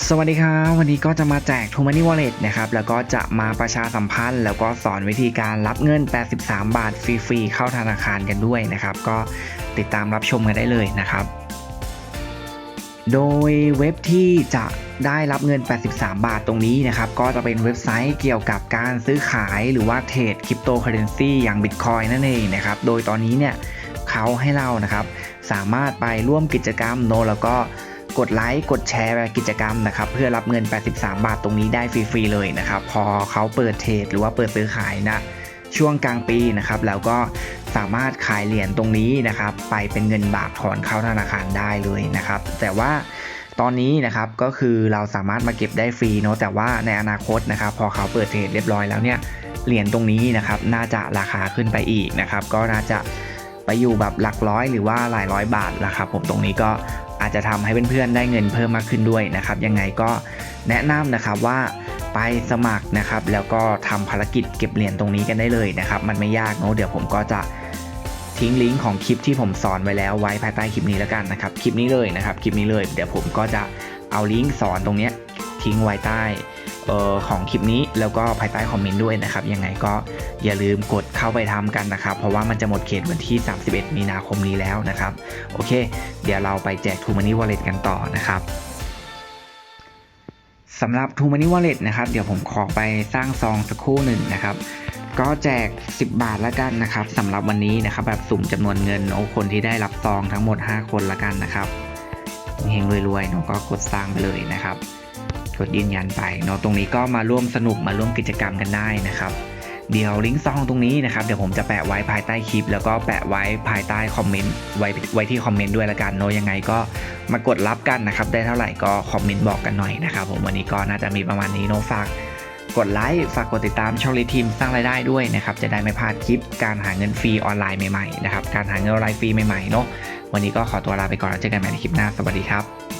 สวัสดีครับ วันนี้ก็จะมาแจก t o m o n e y Wallet นะครับ แล้วก็จะมาประชาสัมพันธ์ แล้วก็สอนวิธีการรับเงิน 83 บาทฟรีๆ เข้าธนาคารกันด้วยนะครับ ก็ติดตามรับชมกันได้เลยนะครับ โดยเว็บที่จะได้รับเงิน 83 บาทตรงนี้นะครับ ก็จะเป็นเว็บไซต์เกี่ยวกับการซื้อขายหรือว่าเทรดคริปโตเคอเรนซีอย่าง Bitcoin นั่นเองนะครับ โดยตอนนี้เนี่ยเขาให้เรานะครับ สามารถไปร่วมกิจกรรมโนแล้วก็ กดไลค์กดแชร์กิจกรรมนะครับเพื่อรับเงิน 83 บาทตรงนี้ได้ฟรีๆเลยนะครับพอเขาเปิดเทรดหรือว่าเปิดซื้อขายนะช่วงกลางปีนะครับแล้วก็สามารถขายเหรียญตรงนี้นะครับไปเป็นเงินบาทถอนเข้าธนาคารได้เลยนะครับ แต่ว่าตอนนี้นะครับก็คือเราสามารถมาเก็บได้ฟรีเนาะแต่ว่าในอนาคตนะครับพอเขาเปิดเทรดเรียบร้อยแล้วเนี่ยเหรียญตรงนี้นะครับน่าจะราคาขึ้นไปอีกนะครับก็น่าจะไปอยู่แบบหลักร้อยหรือว่าหลายร้อยบาทละครับผมตรงนี้ก็ อาจจะทำให้เพื่อนๆได้เงินเพิ่มมากขึ้นด้วยนะครับ ยังไงก็แนะนำนะครับว่าไปสมัครนะครับ แล้วก็ทำภารกิจเก็บเหรียญตรงนี้กันได้เลยนะครับ มันไม่ยากเนาะเดี๋ยวผมก็จะทิ้งลิงก์ของคลิปที่ผมสอนไว้แล้วไว้ภายใต้คลิปนี้แล้วกันนะครับ คลิปนี้เลยนะครับ คลิปนี้เลย เดี๋ยวผมก็จะเอาลิงก์สอนตรงนี้ทิ้งไว้ใต้ ออของคลิปนี้แล้วก็ภายใต้คอมเมนต์ด้วยนะครับยังไงก็อย่าลืมกดเข้าไปทำกันนะครับ เพราะว่ามันจะหมดเขตวันที่ 31 มีนาคมนี้แล้วนะครับ โอเค เดี๋ยวเราไปแจก t ูมันนี่วอลเล็ตกันต่อนะครับสำหรับ t ูมันนี่วอลเล็ตนะครับ เดี๋ยวผมขอไปสร้างซองสักครู่หนึ่งนะครับ ก็แจก 10 บาทละกันนะครับสำหรับวันนี้นะครับ แบบสุ่มจำนวนเงินโอ้คนที่ได้รับซองทั้งหมด 5 คนละกันนะครับเฮงรวยๆเนาะก็กดสร้างไปเลยนะครับ กดยืนยันไปเนาะตรงนี้ก็มาร่วมสนุกมาร่วมกิจกรรมกันได้นะครับเดี๋ยวลิงก์ซองตรงนี้นะครับเดี๋ยวผมจะแปะไว้ภายใต้คลิป แล้วก็แปะไว้ภายใต้คอมเมนต์ไว้ไว้ที่คอมเมนต์ด้วยละกันเนยังไงก็มากดรับกันนะครับได้เท่าไหร่ก็คอมเมนต์บอกกันหน่อยนะครับผมวันนี้ก็น่าจะมีประมาณนี้เนฝากกดไลค์ฝากกดติดตามช่องลีทีมสร้างรายได้ด้วยนะครับจะได้ไม่พลาดคลิปการหาเงินฟรีออนไลน์ใหม่ๆนะครับการหาเงินออนไลน์ฟรีใหม่ๆเนาะวันนี้ก็ขอตัวลาไปก่อนแล้วเจอกันใหม่ในคลิปหน้าสวัสดีครับ